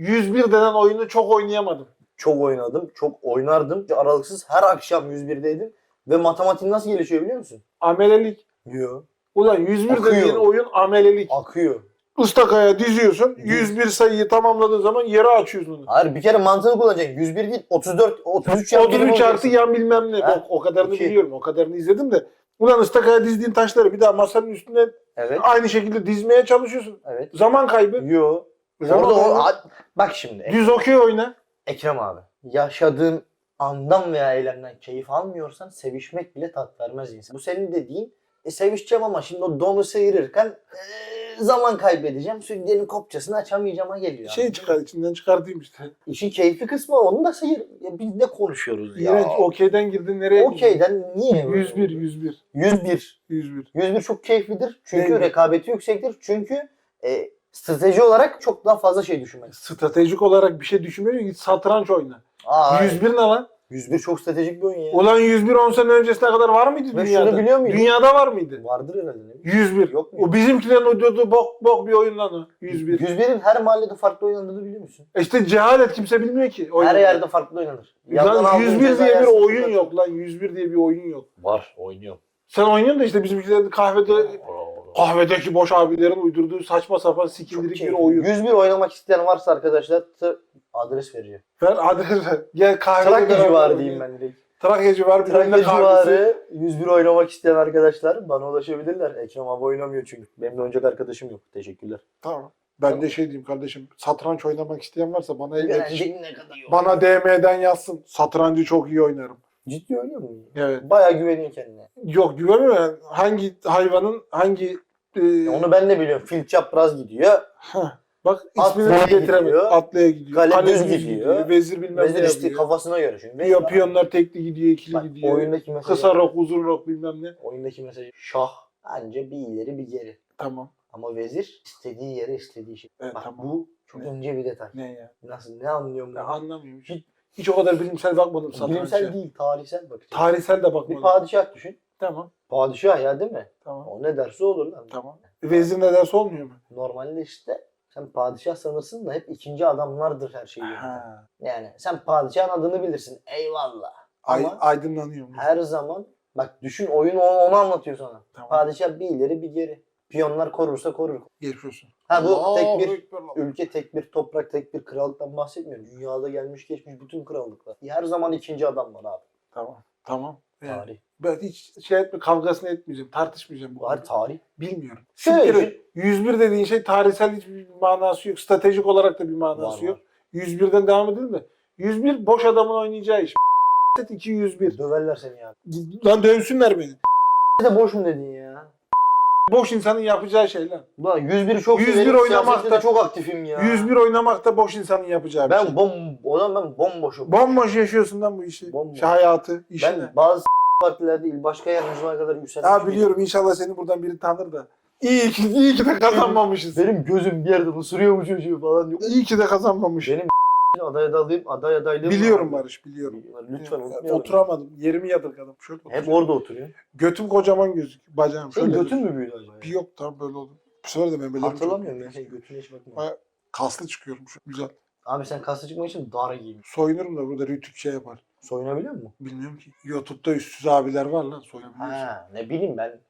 101 denen oyunu çok oynayamadım. Çok oynadım, çok oynardım. Aralıksız her akşam 101'deydim. Ve matematiğim nasıl gelişiyor biliyor musun? Amelelik. Diyor. Ulan 101 Akıyor. dediğin oyun amelelik. Akıyor. Istakaya diziyorsun. 101 sayıyı tamamladığın zaman yere açıyorsun onu. Hayır bir kere mantığını kullanacaksın. 101 değil 34, 33 yan birim 33 artı yan bilmem ne. Bak, o kadarını iki. biliyorum. O kadarını izledim de. Ulan ıstakaya dizdiğin taşları bir daha masanın üstüne Evet. aynı şekilde dizmeye çalışıyorsun. Evet. Zaman kaybı. Yo. Orada o, bak şimdi. Düz okey oyna. Ekrem abi. Yaşadığın andan veya eylemden keyif almıyorsan sevişmek bile tat vermez insan. Bu senin dediğin e, sevişeceğim ama şimdi o donu sıyırırken e, zaman kaybedeceğim. Sütyenin kopçasını açamayacağıma geliyor. Şey çıkar içinden çıkartayım işte. İşin keyifli kısmı onu da sıyır. Ya biz ne konuşuyoruz ya? İğrenç okeyden girdin nereye girdin? Okeyden niye? 101 101 101. 101. 101 çok keyiflidir. Çünkü Değil mi? rekabeti yüksektir. Çünkü e, strateji olarak çok daha fazla şey düşünmek. Stratejik olarak bir şey düşünmüyor git satranç oyna. Aa, 101 ne lan? 101 çok stratejik bir oyun ya. Ulan 101 10 sene öncesine kadar var mıydı Ve dünyada? şunu biliyor muydun? Dünyada var mıydı? Vardır herhalde. ne bileyim. 101. Yok mu? O bizimkilerin uydurduğu bok bok bir oyun lan o. 101. 101'in her mahallede farklı oynandığını biliyor musun? E İşte cehalet kimse bilmiyor ki. oyunu. Her yerde farklı oynanır. Yandan Lan aldığın 101 ceza diye bir yersin, oyun yok lan. 101 diye bir oyun yok. Var oynuyor. Sen oynuyorsun da işte bizimkilerin kahvede kahvedeki boş abilerin uydurduğu saçma sapan sikindirik bir oyun. 101 oynamak isteyen varsa arkadaşlar tı- adres vereceğim. Ver adres ver. Gel kahvede Trakya civarı diyeyim ben direkt. Trakya civarı Trakya civarı 101 oynamak isteyen arkadaşlar bana ulaşabilirler. Ekrem abi oynamıyor çünkü. Benim de oynayacak arkadaşım yok. Teşekkürler. Tamam. Ben de şey diyeyim kardeşim. Satranç oynamak isteyen varsa bana Bana DM'den yazsın. Satrancı çok iyi oynarım. Ciddi oynuyor mu? Evet. Bayağı güveniyor kendine. Yok güvenmiyorum. yani. Hangi hayvanın hangi e, Onu ben de biliyorum. Fil çapraz gidiyor. Heh. Bak ismini getiremem. gidiyor. Atlaya gidiyor. Kale düz gidiyor. Vezir bilmem Vezir ne işte yapıyor. kafasına göre. Çünkü Piyon, piyonlar tekli gidiyor, ikili Bak, gidiyor. oyundaki mesaj. Kısa rok, uzun rok bilmem ne. Oyundaki mesaj. Şah anca bir ileri bir geri. Tamam. Ama vezir istediği yere istediği şey. Evet, Bak tamam. bu çok Ne? ince bir detay. Ne ya? Nasıl ne anlıyorum ben? anlamıyorum. Hiç, hiç o kadar bilimsel bakmadım satranca. Bilimsel değil, tarihsel bak. Tarihsel de Bir bakmadım. padişah düşün. Tamam. Padişah ya değil mi? Tamam. O ne derse olur lan. Tamam. Vezir ne derse olmuyor mu? Normalde işte sen padişah sanırsın da hep ikinci adamlardır her şeyi. Ha. Yani sen padişahın adını bilirsin. Eyvallah. Ay, Ama aydınlanıyorum. her zaman bak düşün oyun onu, onu anlatıyor sana. Tamam. Padişah bir ileri bir geri. Piyonlar korursa korur. Geçiyorsun. Ha bu Allahu tek bir Ekber, Allah. ülke, tek bir toprak, tek bir krallıktan bahsetmiyorum. Dünyada gelmiş geçmiş bütün krallıklar. Her zaman ikinci adam var abi. Tamam. Tamam. Yani Tarih. ben hiç şey etme, kavgasını etmeyeceğim. Tartışmayacağım bu Var konuda. tarih. Bilmiyorum. Şöyle düşün. et. 101 dediğin şey tarihsel hiçbir manası yok. Stratejik olarak da bir manası Var, yok. 101'den devam edelim de. 101 boş adamın oynayacağı iş. 2 101. Döverler seni ya. Lan dövsünler beni. Ne de boş mu dedin ya? Boş insanın yapacağı şey lan. Ulan 101'i çok 101 severim. oynamakta- Siyasette de çok aktifim ya. 101 oynamak da boş insanın yapacağı bir Ben şey. bom, o zaman ben bomboşum. Bomboş yaşıyorsun lan bu işi. Bomboş. Şu hayatı, işini. Ben bazı partilerde il başka yardımcılara kadar yükselmiş. Ya biliyorum inşallah seni buradan biri tanır da. İyi ki, iyi ki de kazanmamışız. Benim gözüm bir yerde ısırıyor mu çocuğu falan yok. İyi ki de kazanmamış. Benim aday adaylığım, aday adaylığım Biliyorum. Barış, biliyorum. Lütfen Ya, unutmayalım. Oturamadım. Yerimi yadırgadım. Şöyle Hep oturacağım. orada oturuyor. Götüm kocaman gözük. Bacağım Senin şöyle. götün mü büyüdü acaba? Bir ya? yok tam böyle oldu. Bu sefer de memelerim Hatırlamıyorum ya. Senin götüne hiç bakmıyorum. Baya kaslı çıkıyorum. Şu, güzel. Abi sen kaslı çıkmak için dar giymiş. Soyunurum da burada rütük şey yapar. Soyunabiliyor musun? Bilmiyorum ki. YouTube'da üstsüz abiler var lan soyunabiliyorsun. Ha, ne bileyim ben.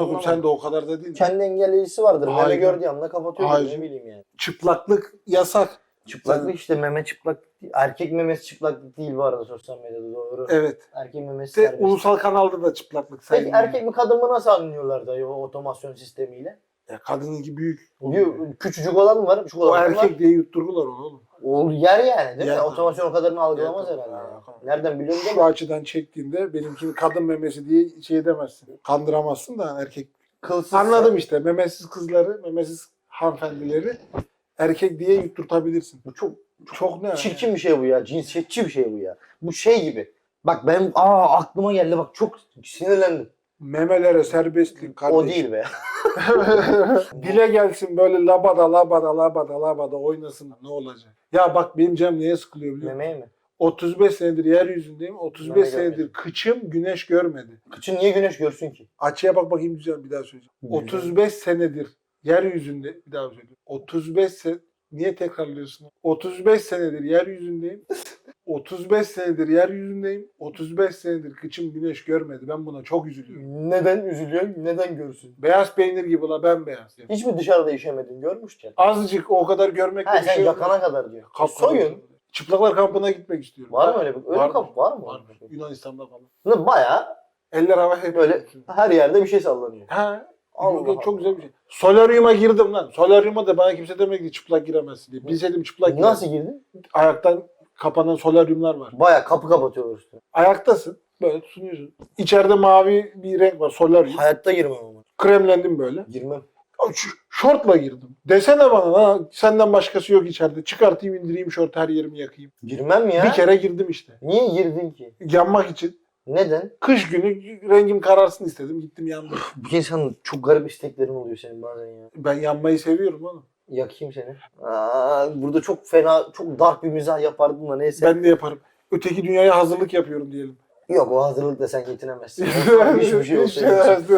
Oğlum sen de o kadar da değil. Kendi engelleyicisi vardır. Hayır. gördüğü anda kapatıyor. Ne bileyim yani. Çıplaklık yasak. Çıplaklık işte meme değil. Erkek memesi çıplaklık değil bu arada sosyal medyada doğru. Evet. Erkek memesi serbest. ulusal kanalda da çıplaklık Peki erkek mi kadın mı nasıl anlıyorlar da o otomasyon sistemiyle? Ya kadınınki büyük. Bir küçücük olan mı var? Küçük O olan mı erkek var? diye yutturdular onu oğlum. O yer yani değil Yer mi? tabii. Otomasyon o kadarını algılamaz Yer herhalde. Nereden biliyorum değil Şu mi? açıdan çektiğinde benimkini kadın memesi diye şey demezsin. Kandıramazsın da erkek. Kılsız. Anladım işte. Memesiz kızları, memesiz hanımefendileri erkek diye yutturtabilirsin. Bu çok Çok ne? çirkin bir şey bu ya. Cinsiyetçi bir şey bu ya. Bu şey gibi. Bak benim aa aklıma geldi bak çok sinirlendim. Memelere serbestlik kardeşim. O değil be. Dile gelsin böyle labada labada labada labada oynasın ne olacak? Ya bak benim canım neye sıkılıyor biliyor musun? Memeye mi? 35 senedir yeryüzündeyim. 35 Meme senedir görmedim. kıçım güneş görmedi. Kıçın niye güneş görsün ki? Açıya bak bakayım güzel bir daha söyleyeceğim. Güzel. 35 senedir yeryüzünde bir daha söyleyeyim. 35 se Niye tekrarlıyorsun? 35 senedir yeryüzündeyim. 35 senedir yeryüzündeyim. 35 senedir kıçım güneş görmedi. Ben buna çok üzülüyorum. Neden üzülüyorsun? Neden görsün? Beyaz peynir gibi la bembeyaz. Yani. Hiç mi dışarıda işemedin görmüşken? Azıcık o kadar görmekle Ha bir sen şey yok. yakana kadar diyor. Kapkara Soyun. Çıplaklar kampına gitmek istiyorum. Var mı öyle bir? Öyle Var. kamp var mı? Var. Yunanistan'da falan. Ne Bayağı Eller hava hep Böyle- her yerde bir şey sallanıyor. Ha. Allah çok Allah. güzel bir şey. Solaryuma girdim lan. Solaryuma da bana kimse demedi ki çıplak giremezsin diye. Bilseydim çıplak girerdim. Nasıl girdin? Ayaktan kapanan solaryumlar var. Bayağı kapı kapatıyorlar üstüne. Ayaktasın. Böyle tutunuyorsun. İçeride mavi bir renk var. Solaryum. Hayatta girmem ama. Kremlendim böyle. Girmem. Ş- Şortla girdim. Desene bana ha, senden başkası yok içeride. Çıkartayım indireyim şort her yerimi yakayım. Girmem ya. Bir kere girdim işte. Niye girdin ki? Yanmak için. Neden? Kış günü rengim kararsın istedim. Gittim yandım. Bu insanın çok garip isteklerin oluyor senin bazen ya. Ben yanmayı seviyorum oğlum. Yakayım seni. Aa, burada çok fena, çok dark bir mizah yapardın da neyse. Ben de yaparım. Öteki dünyaya hazırlık yapıyorum diyelim. Yok o hazırlıkla sen yetinemezsin. Hiçbir şey yok senin için.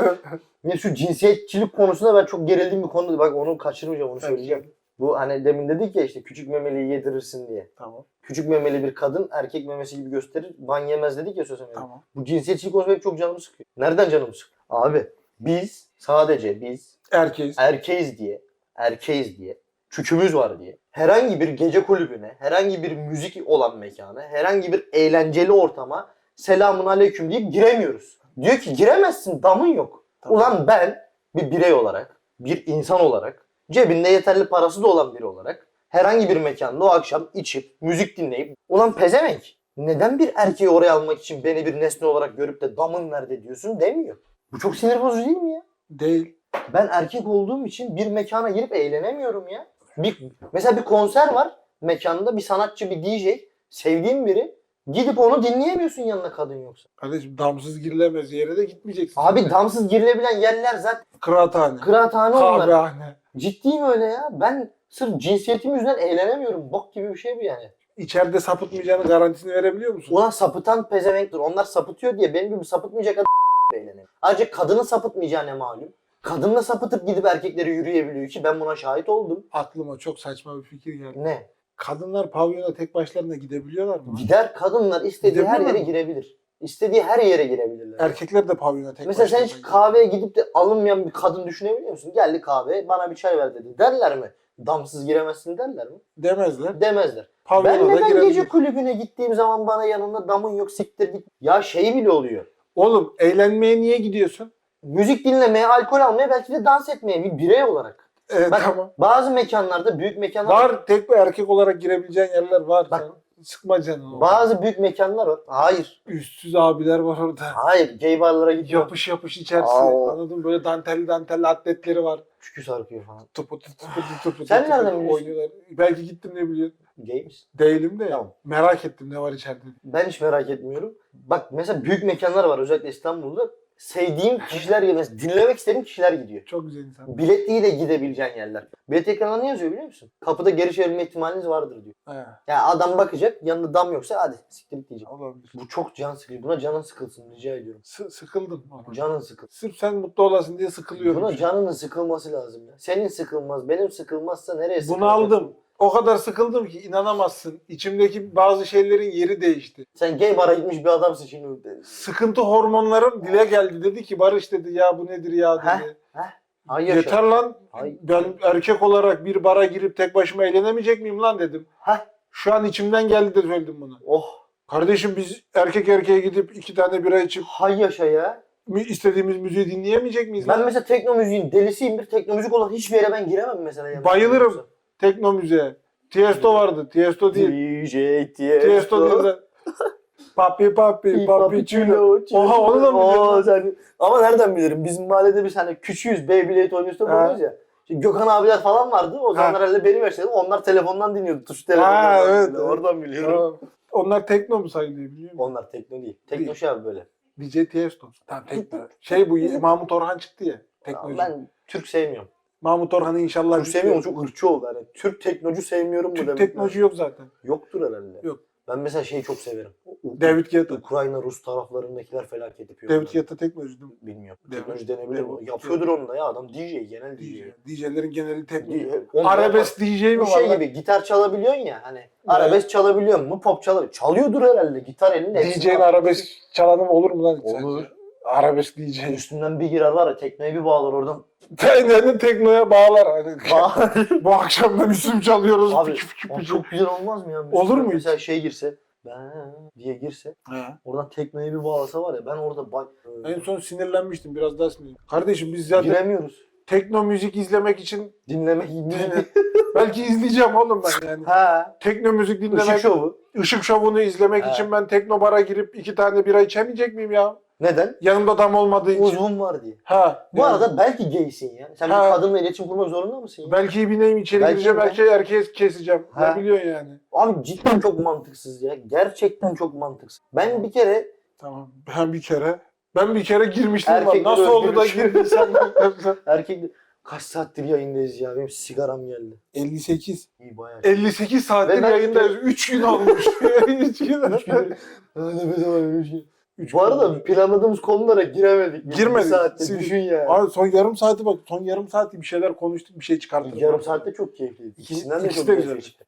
Ya şu cinsiyetçilik konusunda ben çok gerildiğim bir konu. Bak onu kaçırmayacağım onu söyleyeceğim. Bu hani demin dedik ya işte küçük memeliyi yedirirsin diye. Tamam. Küçük memeli bir kadın erkek memesi gibi gösterir. Ban yemez dedik ya medyada. Tamam. Bu cinsiyetçilik konusu benim çok canımı sıkıyor. Nereden canımı sıkıyor? Abi biz sadece biz Erkeğiz. erkeğiz diye, erkeğiz diye, çükümüz var diye herhangi bir gece kulübüne, herhangi bir müzik olan mekana, herhangi bir eğlenceli ortama selamun aleyküm deyip giremiyoruz. Diyor ki giremezsin damın yok. Tamam. Ulan ben bir birey olarak, bir insan olarak, cebinde yeterli parası da olan biri olarak herhangi bir mekanda o akşam içip, müzik dinleyip ulan pezevenk neden bir erkeği oraya almak için beni bir nesne olarak görüp de damın nerede diyorsun demiyor. Bu çok sinir bozucu değil mi ya? Değil. Ben erkek olduğum için bir mekana girip eğlenemiyorum ya. Bir, mesela bir konser var mekanda bir sanatçı bir DJ sevdiğim biri gidip onu dinleyemiyorsun yanına kadın yoksa. Kardeşim damsız girilemez yere de gitmeyeceksin. Abi damsız girilebilen yerler zaten Kıraathane. kıraathane onlar. Kahvehane. Ciddiyim öyle ya. Ben sırf cinsiyetim yüzünden eğlenemiyorum. Bok gibi bir şey bu yani. İçeride sapıtmayacağını garantisini verebiliyor musun? Ulan sapıtan pezevenktir. Onlar sapıtıyor diye benim gibi sapıtmayacak adam eğleniyor. Ayrıca kadının sapıtmayacağı ne malum. Kadınla sapıtıp gidip erkekleri yürüyebiliyor ki ben buna şahit oldum. Aklıma çok saçma bir fikir geldi. Ne? Kadınlar pavyona tek başlarına gidebiliyorlar mı? Gider kadınlar istediği her Gidebiliyor yere mu? girebilir. İstediği her yere girebilirler. Erkekler de pavyona tek Mesela sen başlarına hiç gidiyor. kahveye gidip de alınmayan bir kadın düşünebiliyor musun? Geldi kahveye bana bir çay ver dedi. Derler mi? Damsız giremezsin derler mi? Demezler. Demezler. Pavyona ben da neden girebilir. gece kulübüne gittiğim zaman bana yanında damın yok siktir git. Ya şey bile oluyor. Oğlum eğlenmeye niye gidiyorsun? Müzik dinlemeye, alkol almaya belki de dans etmeye bir birey olarak. Evet Bak tamam. bazı mekanlarda, büyük mekanlar Var tek bir erkek olarak girebileceğin yerler var. Bak. Sen sıkma canını. Bazı büyük mekanlar var. Hayır. Üstsüz abiler var orada. Hayır. Gay barlara gidiyor. Yapış yapış içerisi. Aa. Anladın mı? Böyle dantelli dantelli atletleri var. Çükü sarkıyor falan. Tıpı tıpı tıpı tıpı Sen nereden biliyorsun? Oynuyorlar. Belki gittim ne biliyorsun. Gay misin? Değilim de Tamam. merak ettim ne var içeride. Ben hiç merak etmiyorum. Bak mesela büyük mekanlar var özellikle İstanbul'da. Sevdiğim kişiler geliyor. Mesela dinlemek istediğim kişiler gidiyor. Çok güzel insan. Biletliyle gidebileceğin yerler. Bilet ekranında ne yazıyor biliyor musun? Kapıda geri çevirme ihtimaliniz vardır diyor. He, Yani adam bakacak yanında dam yoksa hadi siktir git diyecek. olabilir. Bu çok can sıkıcı. Buna canın sıkılsın rica ediyorum. S- sıkıldım. ama. Canın sıkılsın. Sırf sen mutlu olasın diye sıkılıyorum. Buna canının sıkılması lazım ya. Senin sıkılmaz, benim sıkılmazsa nereye sıkılacak? Bunu aldım. O kadar sıkıldım ki inanamazsın. İçimdeki bazı şeylerin yeri değişti. Sen gay bara gitmiş bir adamsın şimdi. Sıkıntı hormonlarım dile geldi. Dedi ki Barış dedi ya bu nedir ya Heh, dedi. Ay yaşa. Yeter lan. Ay. Ben erkek olarak bir bara girip tek başıma eğlenemeyecek miyim lan dedim. Heh. Şu an içimden geldi de söyledim bunu. Oh. Kardeşim biz erkek erkeğe gidip iki tane bira içip Hay yaşa ya. mü- istediğimiz müziği dinleyemeyecek miyiz? Ben lan? mesela tekno müziğin delisiyimdir. Tekno müzik olan hiçbir yere ben giremem mesela. yanlış Bayılırım. Tekno müziğe. Tiesto vardı. Tiesto değil. DJ Tiesto değil de. Papi papi papi chulo. Oha, onu da mı biliyorsun? sen... Ama nereden bilirim? Bizim mahallede bir tane küçüğüz. Beyblade oynuyoruz Ha. oynuyoruz ya. Şimdi Gökhan abiler falan vardı. O zamanlar herhalde benim yaşlarım. Onlar telefondan dinliyordu. Tuş telefondan. Ha, evet, evet. Oradan biliyorum. Tamam. Onlar tekno mu sayılıyor biliyor musun? Onlar tekno değil. Tekno Değil. şey abi böyle. DJ Tiesto. Tamam tekno. Şey bu Mahmut Orhan çıktı ya. Teknocu. Ben Türk sevmiyorum. Mahmut Orhan'ı inşallah Türk sevmiyorum çok ırkçı oldu. Hani Türk teknocu sevmiyorum mu Türk demek teknocu lazım. yok zaten. Yoktur herhalde. Yok. Ben mesela şeyi çok severim. David Guetta. Ukrayna Rus taraflarındakiler felaket yapıyor. David. Guetta teknoloji değil mi? Bilmiyorum. David- Teknoloji denebilir mi? David- Yapıyordur onu da ya adam DJ genel DJ. DJ. DJ'lerin geneli teknoloji. Onu Arabesk DJ mi bu var? şey lan? gibi gitar çalabiliyorsun ya hani arabesk çalabiliyor mu? Pop çalabiliyor. Çalıyordur herhalde gitar elinde. DJ'nin arabesk çalanı olur mu lan? hiç Olur. sence? Arabesk DJ. Üstünden bir girer var ya tekneye bir bağlar oradan. Kendini teknoya bağlar. Hani Bağlar. bu akşamdan isim çalıyoruz. Abi piki o piki. çok güzel olmaz mı ya? Olur mu hiç? Mesela şey girse ben diye girse He. oradan tekneye bir bağlasa var ya ben orada bak En son sinirlenmiştim. Biraz daha sinirlendim. Kardeşim biz zaten giremiyoruz. tekno müzik izlemek için Dinleme belki izleyeceğim oğlum ben yani. ha. Tekno müzik dinlemek, Işık şovu. ışık şovunu izlemek Ha. için ben tekno bara girip iki tane bira içemeyecek miyim ya? Neden? Yanımda adam olmadığı için. Uzvun var diye. Ha. Bu yani arada belki gaysin ya. Sen Ha. bir kadınla iletişim kurmak zorunda mısın ya? belki bineyim içeri Belki gireceğim, belki erkeğe keseceğim. Ha. Ne biliyorsun yani? Abi cidden çok mantıksız ya. Gerçekten çok mantıksız. Ben bir kere Tamam. Ben bir kere ben bir kere girmiştim. Erkekler Nasıl oldu da özgürlüğü. girdiysen erkek kaç saattir yayındayız ya. Benim sigaram geldi. 58. İyi bayağı. 58 saattir yayındayız. 3 gün olmuş. 3 gün. Üç gün- Nefes alamıyorum, üç Bu arada olmuş. planladığımız konulara giremedik. Bir Girmedik. saatte Siz- düşün ya. Abi son yarım saati bak. Son yarım saati bir şeyler konuştuk. Bir şey çıkarttık. yarım saatte çok keyifliydi. İkisinden de İkisi çok de güzel. çıktı.